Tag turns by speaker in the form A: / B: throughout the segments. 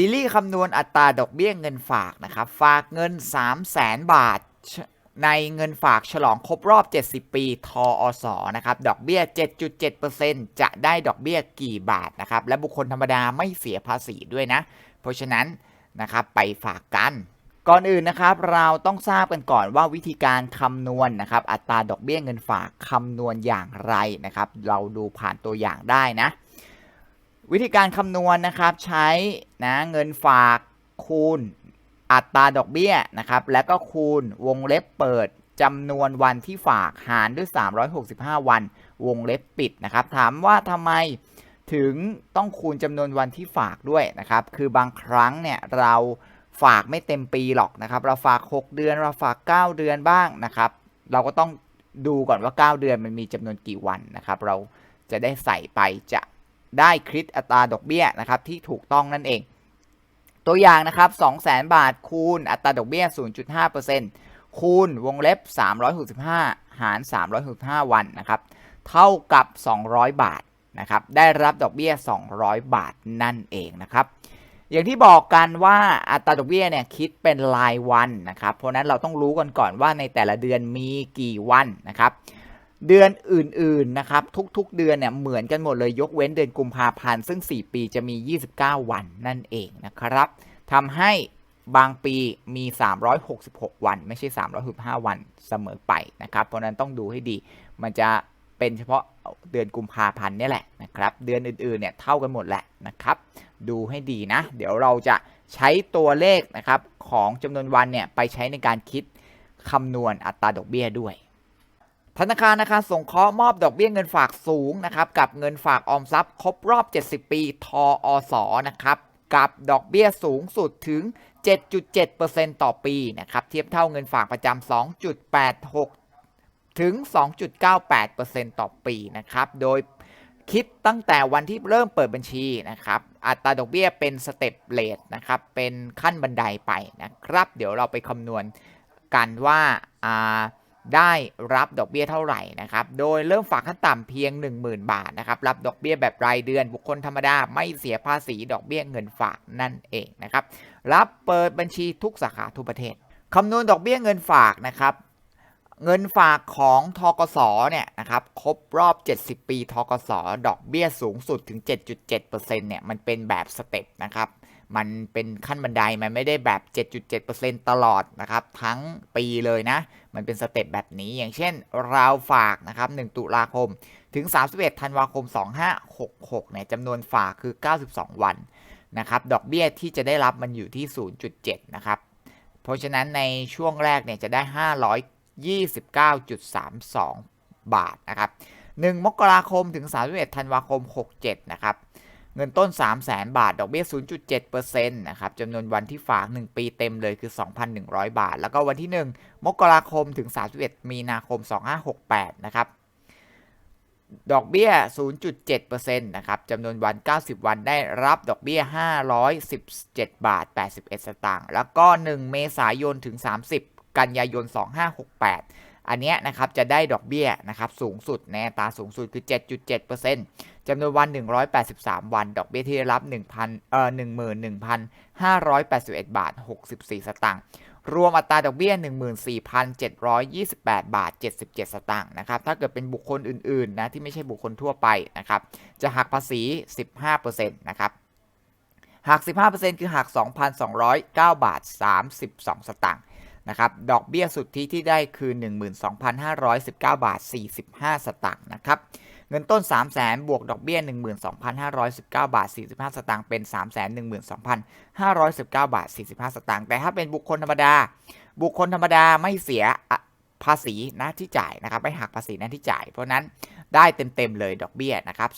A: ซีรีส์คำนวณอัตราดอกเบี้ยเงินฝากนะครับ ฝากเงิน 3 0 0แสนบาท ในเงินฝากฉลองครบรอบ 70 ปี ทออสนะครับ ดอกเบี้ย 7.7%จะได้ดอกเบี้ยกี่บาทนะครับ และบุคคลธรรมดาไม่เสียภาษีด้วยนะ เพราะฉะนั้นนะครับไปฝากกันก่อนอื่นนะครับเราต้องทราบกันก่อนว่าวิธีการคำนวณนะครับอัตราดอกเบี้ยเงินฝากคำนวณอย่างไรนะครับ เราดูผ่านตัวอย่างได้นะ วิธีการคำนวณนะครับใช้นะเงินฝากคูณอัตราดอกเบี้ยนะครับ แล้วก็คูณวงเล็บเปิดจำนวนวันที่ฝากหารด้วย 365 วันวงเล็บปิดนะครับ ถามว่าทำไมถึงต้องคูณจำนวนวันที่ฝากด้วยนะครับ คือบางครั้งเนี่ยเราฝากไม่เต็มปีหรอกนะครับ เราฝาก 6 เดือนเราฝาก 9 เดือนบ้างนะครับ เราก็ต้องดูก่อนว่า 9 เดือนมันมีจำนวนกี่วันนะครับ เราจะได้ใส่ไปจะ ได้คิดอัตราดอกเบี้ยนะครับที่ถูกต้องนั่นเอง ตัวอย่างนะครับ200,000 บาทคูณอัตราดอกเบี้ย 0.5%คูณวงเล็บ 365 หาร 365 วันนะครับเท่ากับ 200 บาทนะครับได้รับดอกเบี้ย 200 บาทนั่นเองนะครับอย่างที่บอกกันว่าอัตราดอกเบี้ยเนี่ยคิดเป็นรายวันนะครับ เพราะนั้นเราต้องรู้กันก่อนว่าในแต่ละเดือนมีกี่วันนะครับ เดือนอื่นๆนะครับทุกๆเดือนเนี่ยเหมือนกันหมดเลยยกเว้นเดือนกุมภาพันธ์ซึ่ง 4 ปีจะมี 29 วันนั่นเองนะครับทำให้บางปีมี 366 วัน ไม่ใช่ 365 วันเสมอไปนะครับ เพราะนั้นต้องดูให้ดี มันจะเป็นเฉพาะเดือนกุมภาพันธ์นี่แหละนะครับ เดือนอื่นๆเนี่ยเท่ากันหมดแหละนะครับ ดูให้ดีนะ เดี๋ยวเราจะใช้ตัวเลขนะครับของจำนวนวันเนี่ยไปใช้ในการคิดคำนวณอัตราดอกเบี้ยด้วย ธนาคารนะคะสงเคราะห์มอบดอกเบี้ยเงินฝากสูงนะครับกับเงินฝากออมทรัพย์ครบรอบ 70 ปี ทออสนะครับกับดอกเบี้ยสูงสุดถึง 7.7%ต่อปีนะครับเทียบเท่าเงินฝากประจำ 2.86 ถึง 2.98%ต่อปีนะครับโดยคิดตั้งแต่วันที่เริ่มเปิดบัญชีนะครับอัตราดอกเบี้ยเป็นสเต็ปเลทนะครับเป็นขั้นบันไดไปนะครับ เดี๋ยวเราไปคำนวณกันว่าอ่า ได้รับดอกเบี้ยเท่าไหร่นะครับ โดยเริ่มฝากขั้นต่ำเพียง 10,000 บาทนะครับ รับดอกเบี้ยแบบรายเดือนบุคคลธรรมดาไม่เสียภาษีดอกเบี้ยเงินฝากนั่นเองนะครับ รับเปิดบัญชีทุกสาขาทุกประเทศ คำนวณดอกเบี้ยเงินฝากนะครับ เงินฝากของทกสเนี่ยนะครับ ครบรอบ 70 ปีทกสดอกเบี้ยสูงสุดถึง 7.7%เนี่ย มันเป็นแบบสเต็ปนะครับ มันเป็นขั้นบันไดมันไม่ได้แบบ 7.7%ตลอดนะครับ ทั้งปีเลยนะ มันเป็นสเต็ปแบบนี้อย่างเช่นเราฝากนะครับ 1 ตุลาคม ถึง 31 ธันวาคม 2566เนี่ยจำนวนฝากคือ 92 วันนะครับ ดอกเบี้ยที่จะได้รับมันอยู่ที่ 0.7 นะครับ เพราะฉะนั้นในช่วงแรกเนี่ยจะได้ 529.32 บาทนะครับ 1 มกราคมถึง 31 ธันวาคม 67 นะครับ เงินต้น 3 0 0แสนบาท ดอกเบี้ย 0.7%นะครับจำนวนวันที่ฝาก 1 ปีเต็มเลยคือ 2,100 บาท แล้วก็วันที่ 1 มกราคมถึง 31 มีนาคม 2568 นะครับ ดอกเบี้ย 0.7%นะครับจำนวนวัน 90 วันได้รับดอกเบี้ย 517 บาท 81 สตางค์ แล้วก็ 1 เมษายนถึง 30 กันยายน 2568 อันเนี้ยนะครับจะได้ดอกเบี้ยนะครับสูงสุดในอัตราสูงสุดคือ 7.7%จำนวนวัน 183 วัน ดอกเบี้ยที่ได้รับ 1,000เอ่อ11,581 บาท 64 สตางค์รวมอัตราดอกเบี้ย 14,728 บาท 77 สตางค์นะครับ ถ้าเกิดเป็นบุคคลอื่น ๆ นะ ที่ไม่ใช่บุคคลทั่วไปนะครับ จะหักภาษี 15%นะครับ หัก 15%คือหัก 2,209 บาท 32 สตางค์ นะครับดอกเบี้ยสุทธิที่ได้คือ 12,519 บาท 45 สตางค์นะครับเงินต้น 3 0 0แสนบวกดอกเบี้ย 12,519 บาท 45 สตางค์เป็น 312,519 บาท 45 สตางค์แต่ถ้าเป็นบุคคลธรรมดา บุคคลธรรมดาไม่เสีย ภาษีหน้าที่จ่ายนะครับไม่หักภาษีหน้าที่จ่าย เพราะนั้นได้เต็มๆเลยดอกเบี้ยนะครับ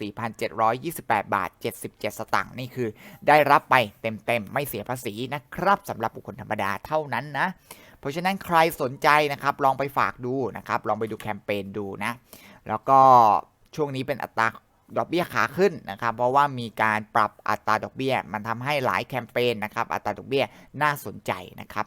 A: 314,728บาท77สตางค์นี่คือ ได้รับไปเต็มๆไม่เสียภาษีนะครับสำหรับบุคคลธรรมดาเท่านั้นนะเพราะฉะนั้นใครสนใจนะครับลองไปฝากดูนะครับลองไปดูแคมเปญดูนะแล้วก็ช่วงนี้เป็นอัตราดอกเบี้ยขาขึ้นนะครับ เพราะว่ามีการปรับอัตราดอกเบี้ย มันทำให้หลายแคมเปญนะครับอัตราดอกเบี้ยน่าสนใจนะครับ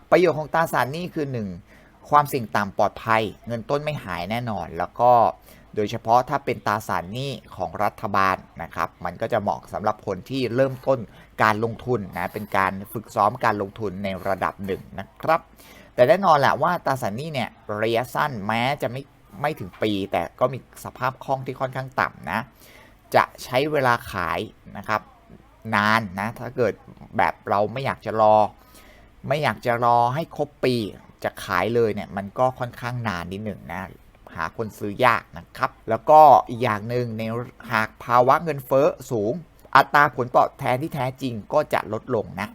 A: ประโยชน์ของตราสารหนี้คือ 1 ความเสี่ยงต่ำปลอดภัย เงินต้นไม่หายแน่นอน แล้วก็โดยเฉพาะถ้าเป็นตราสารหนี้ของรัฐบาลนะครับ มันก็จะเหมาะสำหรับคนที่เริ่มต้นการลงทุนนะเป็นการฝึกซ้อมการลงทุนในระดับหนึ่งนะครับ แต่แน่นอนแหละว่าตราสารหนี้เนี่ยระยะสั้นแม้จะไม่ไม่ถึงปี แต่ก็มีสภาพคล่องที่ค่อนข้างต่ำนะ จะใช้เวลาขายนะครับนานนะถ้าเกิดแบบเราไม่อยากจะรอ ไม่อยากจะรอให้ครบปีจะขายเลยเนี่ยมันก็ค่อนข้างนานนิดหนึ่งนะหาคนซื้อยากนะครับ แล้วก็อีกอย่างหนึ่งในหากภาวะเงินเฟ้อสูง อัตราผลตอบแทนที่แท้จริงก็จะลดลงนะ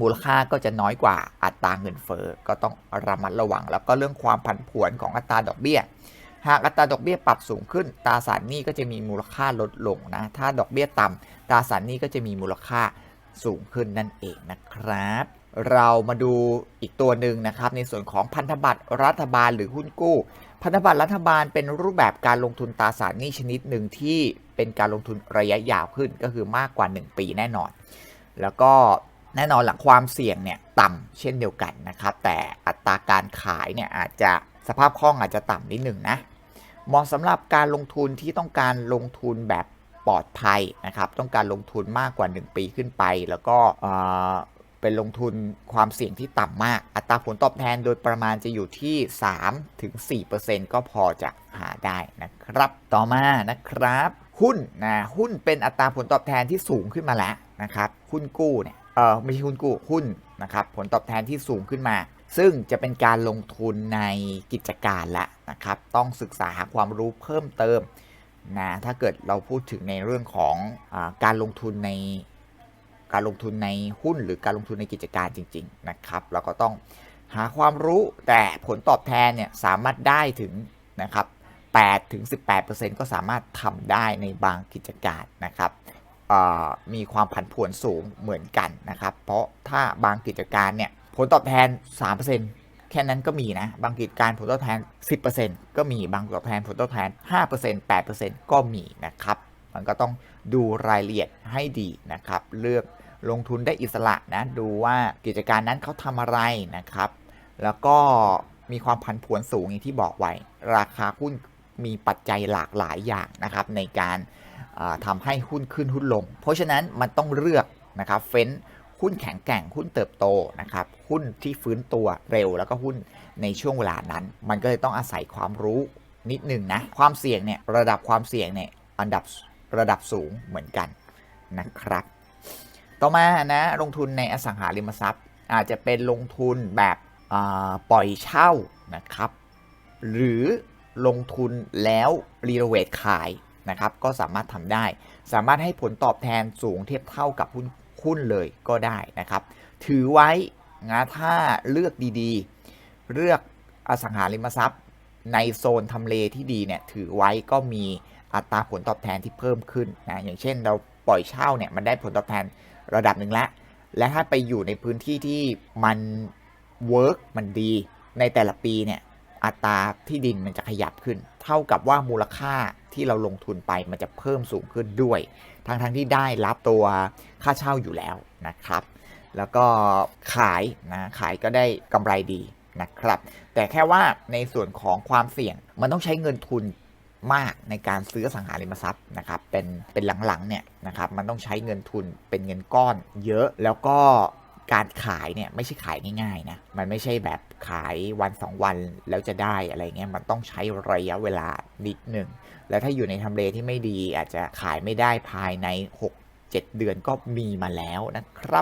A: มูลค่าก็จะน้อยกว่าอัตราเงินเฟ้อก็ต้องระมัดระวัง แล้วก็เรื่องความผันผวนของอัตราดอกเบี้ย หากอัตราดอกเบี้ยปรับสูงขึ้นตราสารหนี้ก็จะมีมูลค่าลดลงนะ ถ้าดอกเบี้ยต่ำตราสารหนี้ก็จะมีมูลค่า สูงขึ้นนั่นเองนะครับ เรามาดูอีกตัวหนึ่งนะครับ ในส่วนของพันธบัตรรัฐบาลหรือหุ้นกู้ พันธบัตรรัฐบาลเป็นรูปแบบการลงทุนตราสารหนี้ชนิดหนึ่งที่เป็นการลงทุนระยะยาวขึ้นก็คือมากกว่า 1 ปีแน่นอน แล้วก็แน่นอนหลังความเสี่ยงเนี่ยต่ำเช่นเดียวกันนะครับ แต่อัตราการขายเนี่ยอาจจะสภาพคล่องอาจจะต่ำนิดหนึ่งนะเหมาะสำหรับการลงทุนที่ต้องการลงทุนแบบ ปลอดภัยนะครับต้องการลงทุนมากกว่า 1 ปีขึ้นไป แล้วก็เป็นลงทุนความเสี่ยงที่ต่ำมาก อัตราผลตอบแทนโดยประมาณจะอยู่ที่3ถึง4%ก็พอจะหาได้นะครับ ต่อมานะครับหุ้นนะหุ้นเป็นอัตราผลตอบแทนที่สูงขึ้นมาแล้วนะครับหุ้นกู้เนี่ยเออไม่ใช่หุ้นกู้หุ้นนะครับผลตอบแทนที่สูงขึ้นมา ซึ่งจะเป็นการลงทุนในกิจการละนะครับต้องศึกษาหาความรู้เพิ่มเติม นะถ้าเกิดเราพูดถึงในเรื่องของอการลงทุนในการลงทุนในหุ้นหรือการลงทุนในกิจการจริง ๆ นะครับ เราก็ต้องหาความรู้แต่ผลตอบแทนเนี่ยสามารถได้ถึงนะครับ8ถึง18%ก็สามารถทำได้ในบางกิจการนะครับมีความผันผวนสูงเหมือนกันนะครับ เพราะถ้าบางกิจการเนี่ยผลตอบแทน 3% แค่นั้นก็มีนะ บางกิจการผลตอบแทน 10%ก็มีบางตอบแทนผลตอบแทน 5% 8%ก็มีนะครับ มันก็ต้องดูรายละเอียดให้ดีนะครับ เลือกลงทุนได้อิสระนะ ดูว่ากิจการนั้นเขาทำอะไรนะครับ แล้วก็มีความผันผวนสูงอย่างที่บอกไว้ ราคาหุ้นมีปัจจัยหลากหลายอย่างนะครับ ในการทำให้หุ้นขึ้นหุ้นลง เพราะฉะนั้นมันต้องเลือกนะครับ เฟ้น หุ้นแข็งแกร่งหุ้นเติบโตนะครับหุ้นที่ฟื้นตัวเร็ว แล้วก็หุ้นในช่วงเวลานั้น มันก็เลยต้องอาศัยความรู้นิดหนึ่งนะความเสี่ยงเนี่ยระดับความเสี่ยงเนี่ยอันดับระดับสูงเหมือนกันนะครับ ต่อมานะลงทุนในอสังหาริมทรัพย์ อาจจะเป็นลงทุนแบบปล่อยเช่านะครับ หรือลงทุนแล้วรีโนเวทขายนะครับก็สามารถทำได้ สามารถให้ผลตอบแทนสูงเทียบเท่ากับหุ้น หุ้นเลยก็ได้นะครับ ถือไว้นะถ้าเลือกดีๆ เลือกอสังหาริมทรัพย์ ในโซนทำเลที่ดีเนี่ยถือไว้ก็มีอัตราผลตอบแทนที่เพิ่มขึ้นนะอย่างเช่นเราปล่อยเช่าเนี่ยมันได้ผลตอบแทนระดับหนึ่งแล้วและถ้าไปอยู่ในพื้นที่ที่มันเวิร์กมันดีในแต่ละปีเนี่ย อัตราที่ดินมันจะขยับขึ้น เท่ากับว่ามูลค่าที่เราลงทุนไปมันจะเพิ่มสูงขึ้นด้วย ทั้งทั้งที่ได้รับตัวค่าเช่าอยู่แล้วนะครับ แล้วก็ขายนะขายก็ได้กำไรดีนะครับ แต่แค่ว่าในส่วนของความเสี่ยงมันต้องใช้เงินทุนมากในการซื้อสังหาริมทรัพย์นะครับ เป็นเป็นหลังๆเนี่ยนะครับมันต้องใช้เงินทุนเป็นเงินก้อนเยอะแล้วก็การขายเนี่ยไม่ใช่ขายง่ายๆนะมันไม่ใช่แบบ ขายวัน 2 วันแล้วจะได้อะไรเงี้ยมันต้องใช้ระยะเวลานิดหนึ่ง แล้วถ้าอยู่ในทำเลที่ไม่ดีอาจจะขายไม่ได้ภายใน 6-7 เดือนก็มีมาแล้วนะครับ